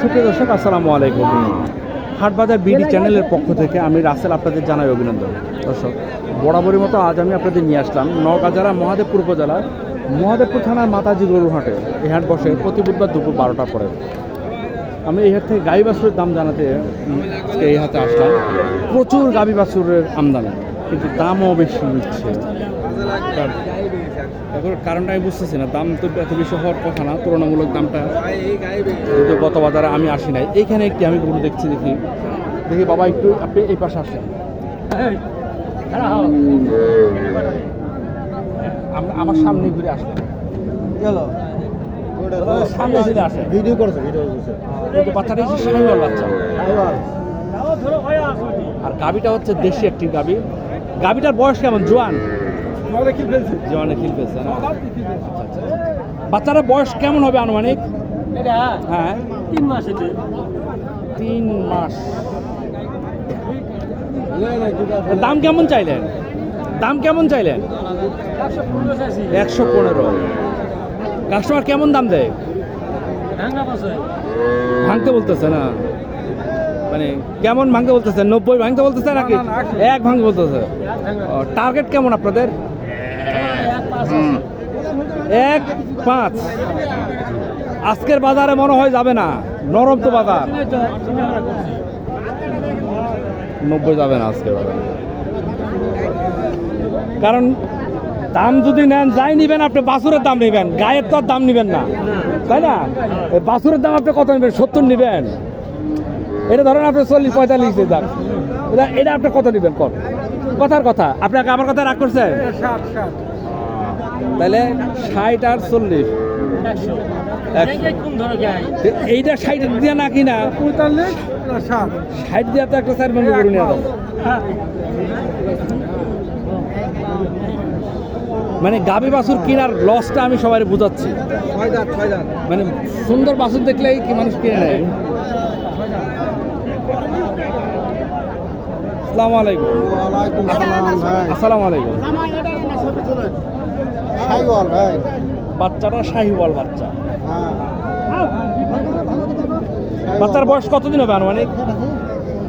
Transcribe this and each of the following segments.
সুপ্রিয় দর্শক, আসসালামু আলাইকুম। হাটবাজার বিডি চ্যানেলের পক্ষ থেকে আমি রাসেল আপনাদের জানাই অভিনন্দন। দর্শক বরাবরের মতো আজ আমি আপনাদের নিয়ে আসলাম নওগাঁ জেলা মহাদেবপুর উপজেলার মহাদেবপুর থানার মাতাজি গরুর হাটে। এই হাট বসে প্রতি বুধবার দুপুর বারোটার পরে। আমি এই হাট থেকে গাই বাছুরের দাম জানাতে এই হাতে আসলাম। প্রচুর গাবি বাছুরের আমদানি, কিন্তু দামও বেশি নিচ্ছে। কারণটা আমি বুঝতেছি না, দাম তো এত বেশি হওয়ার কথা না, তুলনামূলক দামটা গত বাজারে আমি আসি নাই। এইখানে একটি আমি গরু দেখছি, দেখি। দেখি বাবা একটু, আপনি এই পাশে আসেন। আমার সামনে ঘুরে আসলেন বাচ্চা। আর গাবিটা হচ্ছে দেশি একটি গাবি গাবিটার বয়স কেমন? জোয়ান। জোয়ানে খিল ফেলছে না? আচ্ছা, আচ্ছা। বয়স কেমন হবে আনুমানিক? হ্যাঁ। তিন মাস তিন মাস। দাম কেমন চাইলেন? দাম কেমন চাইলেন? একশো পনেরো কাস্টমার কেমন দাম দেয়? ভাঙতে বলতেছে না? মানে কেমন ভাঙতে বলতেছে? নব্বই ভাঙতে বলতেছে নাকি? এক ভাঙতে বলতেছে। টার্গেট কেমন আপনাদের? এক পাঁচ। আজকের বাজারে মনে হয় যাবে না। নরম তো বাজার। নব্বই যাবে না আজকের বাজারে। কারণ দাম যদি নেন যাই নিবেন আপনি বাছুরের দাম নেবেন। গায়ের তো আর দাম নেবেন না। তাই না? এই বাছুরের দাম আপনি কত নেবেন? সত্তর নেবেন। এটা ধরেন আপনি চল্লিশ পঁয়তাল্লিশ দিয়ে দাম এটা- এটা আপনি কত নেবেন? কত কথার কথা। আপনাকে আমার কথা রাগ করছেন? তাহলে ষাট আর চল্লিশ। এইটা ষাট দিয়ে না কিনা? পঁয়তাল্লিশ ষাট দিয়ে তো একটা চার বন্ধু করে নিয়ে মানে গাবি বাছুর কেনার লসটা আমি সবাই বুঝাচ্ছি। মানে সুন্দর বাছুর দেখলেই কি মানুষ কিনে নেয়? আসসালামু আলাইকুম। আসসালামু আলাইকুম। সাইওয়াল ভাই। বাচ্চাটা শাহিওয়াল বাচ্চা। হ্যাঁ। বাচ্চার বয়স কতদিন হবে আনুমানিক?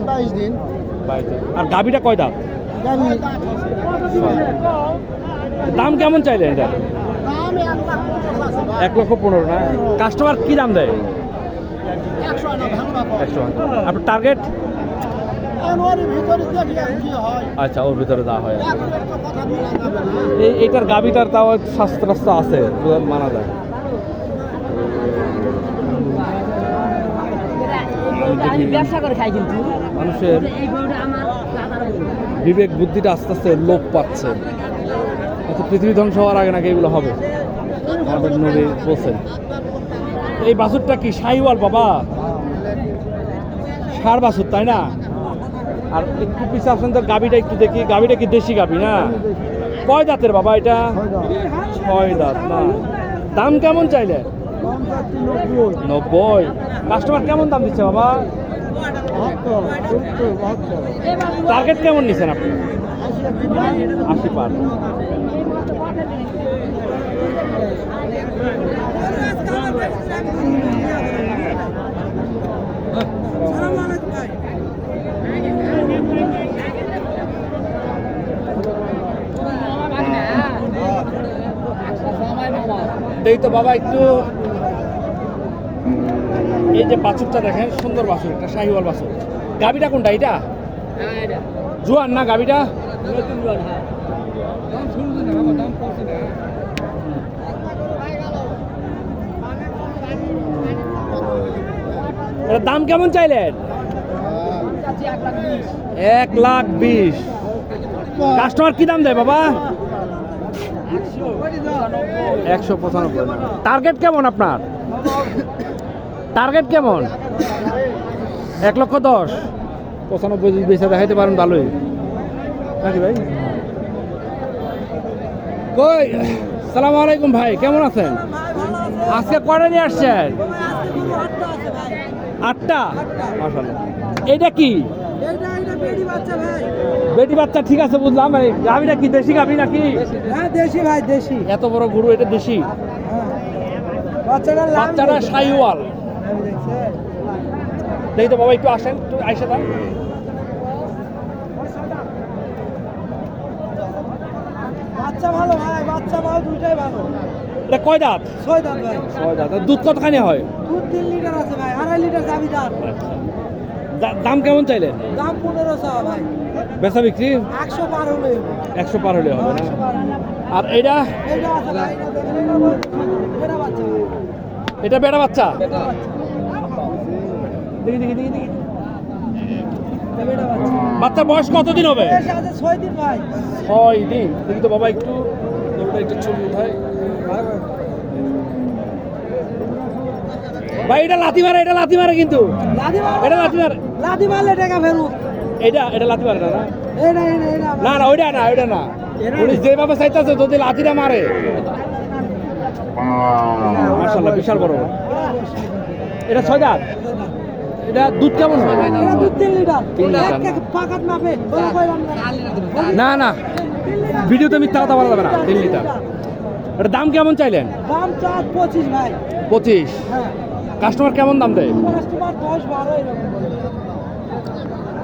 বাইশ দিন। আর গাবিটা কয় দাম দাম কেমন চাইলেন এটা? এক লক্ষ পনেরো না? কাস্টমার কি দাম দেয়? একশো আপনার টার্গেট আচ্ছা ওর ভিতরে দেওয়া হয় এই এইটার গাবিটার তাও স্বাস্থ্য আছে মানা যায়। আমি ব্যবসা করে খাই কিন্তু। মানুষের। বিবেক বুদ্ধিটা আস্তে আস্তে লোপ পাচ্ছে। পৃথিবী ধ্বংস হওয়ার আগে নাকি এগুলো হবে। আমাদের নবী বলছেন। এই বাছুরটা কি শাহিওয়াল বাবা? সার বাছুর তাই না? আর একটু পিছিয়ে আসুন তো গাবিটা একটু দেখি গাবিটা কি দেশি গাবি না? কয় দাঁতের বাবা এটা? ছয় দাঁত না। দাম কেমন চাইলে? নব্বই। কাস্টমার কেমন দাম দিচ্ছে বাবা? টার্গেট কেমন নিচ্ছেন আপনি? আশি পার। এই তো বাবা একটু এই যে বাছুরটা দেখেন সুন্দর বাছুর একটা শাহিওয়াল বাছুর। গাবিটা কোনটা এটা জোয়ান না গাবিটা? দাম কেমন চাইলেন? এক লাখ বিশ। কাস্টমার কি দাম দেয় বাবা? একশো পঁচানব্বই টার্গেট কেমন আপনার? টার্গেট কেমন? এক লক্ষ দশ। পঁচানব্বই যদি বেচা দেখাইতে পারেন ভালোই। নাকি ভাই? কই? সালাম আলাইকুম ভাই কেমন আছেন? আজকে কটা নিয়ে আসছেন? আটটা মাশাআল্লাহ। এটা কি? বেটি বাচ্চা ঠিক আছে বুঝলাম গাভিটা কি দেশি গাভি নাকি? হ্যাঁ দেশি ভাই দেশি। এত বড় গরু এটা দেশি? বাচ্চাটা লাল বাচ্চাটা সাইওয়াল। দেখি তো বাবা একটু আসেন একটু আইসে দাম বাচ্চা ভালো ভাই বাচ্চা ভালো দুইটাই ভালো। এটা কয় দাঁত? ছয় দাম ভাই। ছয় দাঁত। দুধ কতখানি হয়? দুধ তিন লিটার আছে ভাই আড়াই লিটার দাবি দাম দা- দাম কেমন চাইলেন? দাম পনেরোশো ভাই। বেচা বিক্রি? একশো পার হলে একশো পার হলে হবে না। আর এটা? এটা বেটা বাচ্চা। দেখি দেখি দেখি দেখি। বাচ্চা। বয়স কতদিন হবে? ছয় দিন ভাই। ছয় দিন। দেখি তো বাবা একটু। একটু ছবি উঠায় ভাই এটা লাথি মারে এটা লাথি মারে কিন্তু। এটা লাথি মারে। মারলে টাকা ফেরত এটা এটা লাথি মারে না না? এটা এটা এটা না না ওইটা না ওইটা না। উনি যেভাবে চাইতেছে যদি লাথিটা মারে। বিশাল বড়। এটা ছয় দাঁত। এটা দুধ কেমন হয়? দুধ তিন লিটার। পাকাত মাপে। না। না না। ভিডিওতে মিথ্যা কথা বলা যাবে না। তিন লিটার। এটা দাম কেমন চাইলেন? দাম চার পঁচিশ ভাই। পঁচিশ। হ্যাঁ। কাস্টমার কেমন দাম দেয়? কাস্টমার দশ বারো এরকম বলে।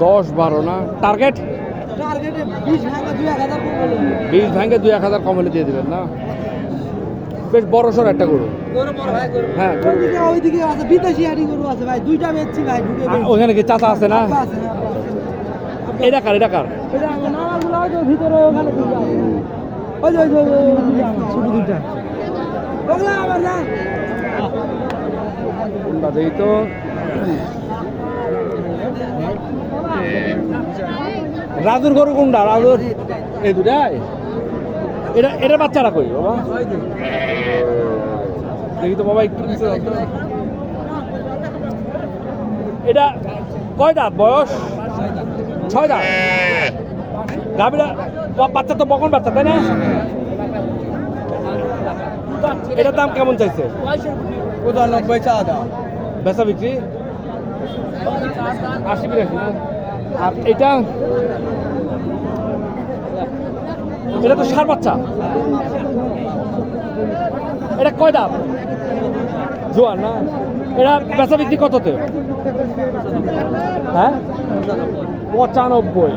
দশ বারো না? টার্গেট টার্গেটে বিশ ভাঙা দুই এক হাজার কম হলে। দিয়ে দেবেন না? বেশ বড় সড় একটা গরু। হ্যাঁ ওখানে কি চাচা আছে না। এটা কার এটা কার? বাদেই তো। রাজুর গরু কোনটা? রাজুর এই দুটাই? এটা এটা বাচ্চারা কই বাবা? দেখি তো বাবা একটু এটা কয় দাঁত বয়স? ছয় দাঁত? গাভীরা বাচ্চা তো বকন বাচ্চা তাই না? এটার দাম কেমন চাইছে? পঁচানব্বই চা দাও। বেচা বিক্রি? বিরাশি আর এটা? এটা তো সার বাচ্চা। এটা কয় দাম? জোয়ান, না? এটা বেচা বিক্রি কততে? হ্যাঁ? পঁচানব্বই।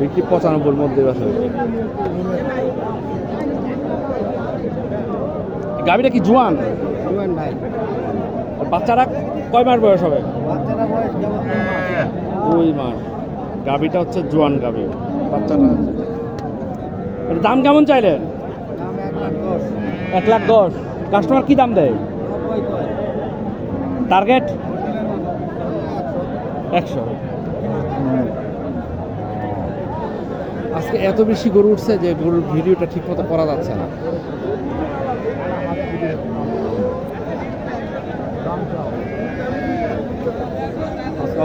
বিক্রি পঁচানব্বইয়ের মধ্যে বেচা। গাড়িটা কি জোয়ান? জুয়েন ভাই। বাচ্চারা কয় মাস বয়স হবে? বাচ্চারা দুই মাস। গাভিটা হচ্ছে জোয়ান গাভি। বাচ্চাটা দাম কেমন চাইলেন? এক লাখ দশ। এক লাখ দশ। কাস্টমার কি দাম দেয়? টার্গেট? একশো। আজকে এত বেশি গরু উঠছে যে গরুর ভিডিওটা ঠিক মতো করা যাচ্ছে না।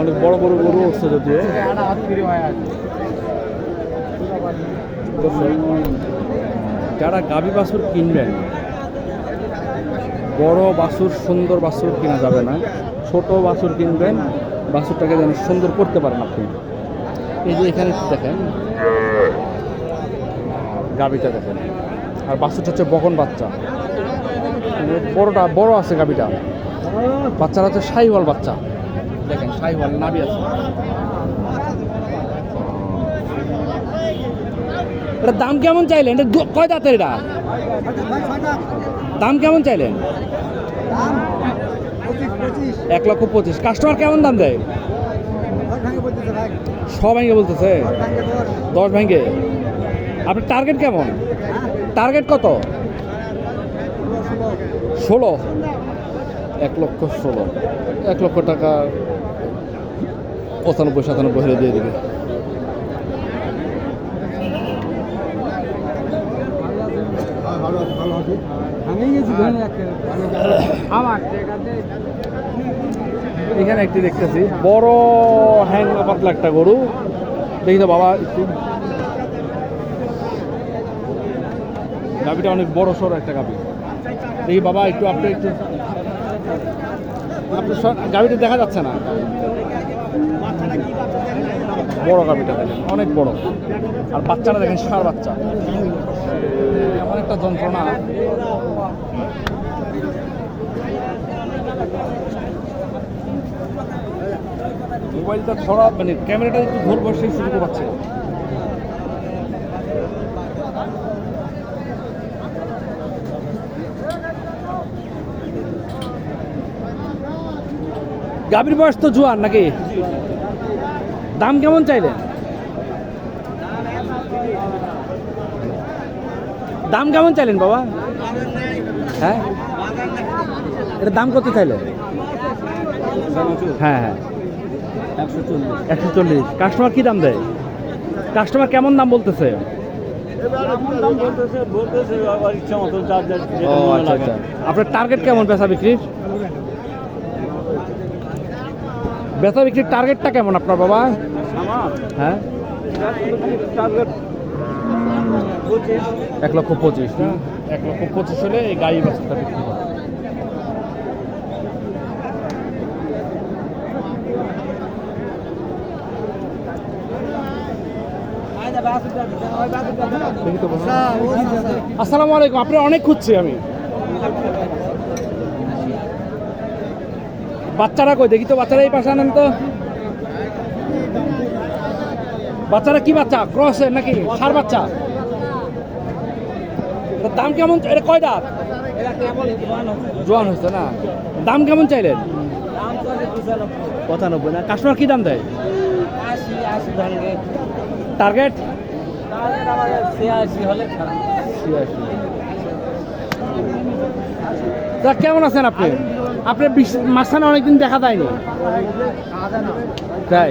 অনেক বড় বড় গরু উঠছে যদিও। যারা গাভী বাছুর কিনবেন, বড় বাছুর, সুন্দর বাছুর কিনা যাবে না। ছোট বাছুর কিনবেন, বাছুরটাকে যেন সুন্দর করতে পারেন আপনি। এই যে এখানে দেখেন, গাভীটা দেখেন। আর বাছুরটা হচ্ছে বকন বাচ্চা। বড়টা, বড় আছে গাভীটা। বাচ্চারা হচ্ছে সাইওয়াল বাচ্চা। দেখেন, সাইওয়াল নাবি আছে। এটা দাম কেমন চাইলেন? এটা কয় দাঁতের এটা? দাম কেমন চাইলেন? এক লক্ষ পঁচিশ। কাস্টমার কেমন দাম দেয়? ছ ভেঙে বলতেছে? দশ ভাঙে? আপনার টার্গেট কেমন? টার্গেট কত? ষোলো। এক লক্ষ ষোলো। এক লক্ষ টাকা পঁচানব্বই, সাতানব্বই হলে দিয়ে দিবে। এখানে একটি দেখতেছি। বড় হ্যাং পাতলা একটা গরু। দেখি তো বাবা, একটু। অনেক বড় সড়ো একটা গাভি। দেখি বাবা, একটু আপনি একটু আপনার গাভিটা দেখা যাচ্ছে না। বড় গাভিটা দেখেন, অনেক বড়। আর বাচ্চারা দেখেন, সার বাচ্চা। এমন একটা যন্ত্রণা। মোবাইলটা ছড়া মানে ক্যামেরাটা একটু ধরবো, সেই সুযোগ পাচ্ছে। গাভীর বয়স তো জোয়ান নাকি? দাম কেমন চাইলেন দাম কেমন চাইলেন বাবা? হ্যাঁ? এটা দাম কত চাইলেন হ্যাঁ হ্যাঁ। একশো চল্লিশ। কাস্টমার কি দাম দেয়? কাস্টমার কেমন দাম বলতেছে? আচ্ছা আচ্ছা। আপনার টার্গেট কেমন বেচা বিক্রির? বেচা বিক্রির টার্গেটটা কেমন আপনার বাবা? হ্যাঁ? এক লক্ষ পঁচিশ। এক লক্ষ পঁচিশ হলে এই গাড়ি বাচ্চাটা বিক্রি হবে। আসসালামু আলাইকুম আপনি অনেক খুঁজছি আমি। বাচ্চারা কই? দেখি তো বাচ্চারা এই পাশে আনেন তো। বাচ্চারা কি বাচ্চা? ক্রসের নাকি? সার বাচ্চা। দাম কেমন? এটা কয় দাঁত? জোয়ান হয়েছে না? দাম কেমন চাইলেন? পঁচানব্বই। না কাস্টমার কি দাম দেয়? টার্গেট কেমন আছেন আপনি? আপনি বিশ- মাঝখানে অনেকদিন দেখা যায়নি। তাই?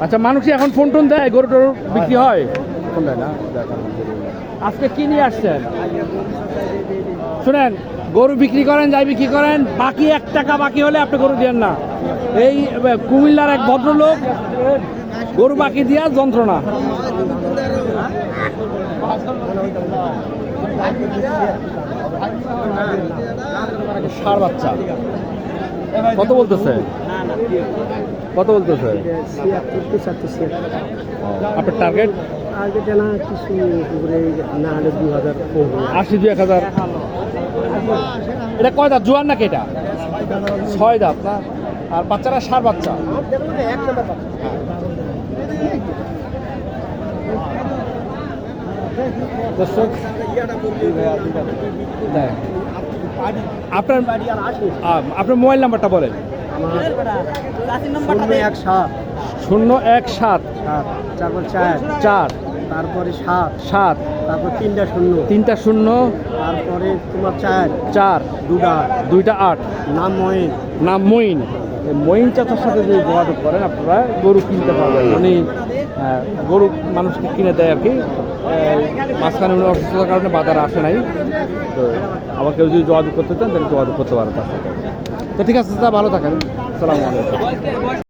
আচ্ছা মানুষই এখন ফোন টোন দেয় গরু টরু বিক্রি হয় ফোন দেয় না আজকে কি নিয়ে আসছেন? শুনেন গরু বিক্রি করেন যাই বিক্রি করেন বাকি এক টাকা বাকি হলে আপনি গরু দেন না। এই কুমিল্লার এক ভদ্রলোক গরু বাকি দিয়া যন্ত্রণা। ষাড় বাচ্চা? কত বলতেছে? কত বলতেছে? আপনার টার্গেট আগে জানা কিছু না হলে দু হাজার আশি দুই এক হাজার। এটা কয় দাঁত? নাকি এটা? ছয় দাঁত না? আর বাচ্চারা সার বাচ্চা? দর্শক। আপনার আপনার মোবাইল নাম্বারটা বলেন। শূন্য এক সাত। শূন্য এক সাত। সাত তারপর চার। চার। তারপরে সাত। সাত। তারপর তিনটা শূন্য। তিনটা শূন্য। তারপরে তোমার চার। চার। দুটা দুইটা আট। নাম ময়েন নাম মঈন। এই মঈন চাচার সাথে যদি যোগাযোগ করেন আপনারা গরু কিনতে পারবেন। উনি আহ, গরু মানুষকে কিনে দেয় আর কি। মাঝখানে উনি অসুস্থতার কারণে বাজারে আসে নাই। তো আমাকে কেউ যদি যোগাযোগ করতে চান, তাহলে যোগাযোগ করতে পারেন তার সাথে। তো ঠিক আছে ভালো থাকেন। সালামালাইকুম